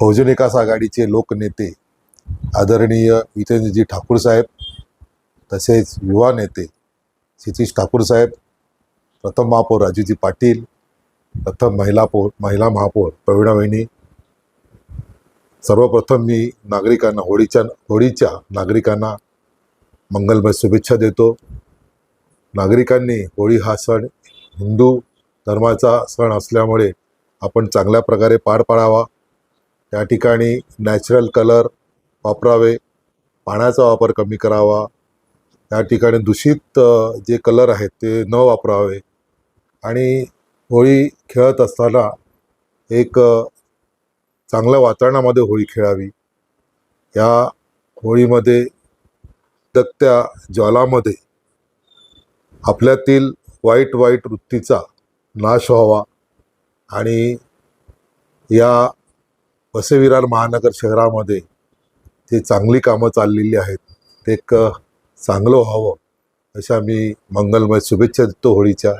बहुजन विकास आघाडीचे लोकनेते आदरणीय जितेंद्रजी ठाकूर साहेब तसेच युवा नेते क्षितिश ठाकूर साहेब प्रथम महापौर राजूजी पाटील प्रथम महिलापौर महिला महापौर प्रवीणा वहिनी सर्वप्रथम मी नागरिकांना होळीच्या होळीच्या नागरिकांना मंगलमय शुभेच्छा देतो. नागरिकांनी होळी हा सण हिंदू धर्माचा सण असल्यामुळे आपण चांगल्या प्रकारे पार पाडावा. त्या ठिकाणी नॅचरल कलर वापरावे पाण्याचा वापर कमी करावा त्या ठिकाणी दूषित जे कलर आहेत ते न वापरावे आणि होळी खेळत असताना एक चांगल्या वातावरणामध्ये होळी खेळावी. या होळीमध्ये दत्त्या ज्वालामध्ये आपल्यातील वाईट वाईट वृत्तीचा नाश व्हावा आणि या वसईविरार महानगर शहरामध्ये जे चांगली कामं चाललेली आहेत ते एक चांगलं व्हावं अशा मी मंगलमय शुभेच्छा देतो होळीच्या.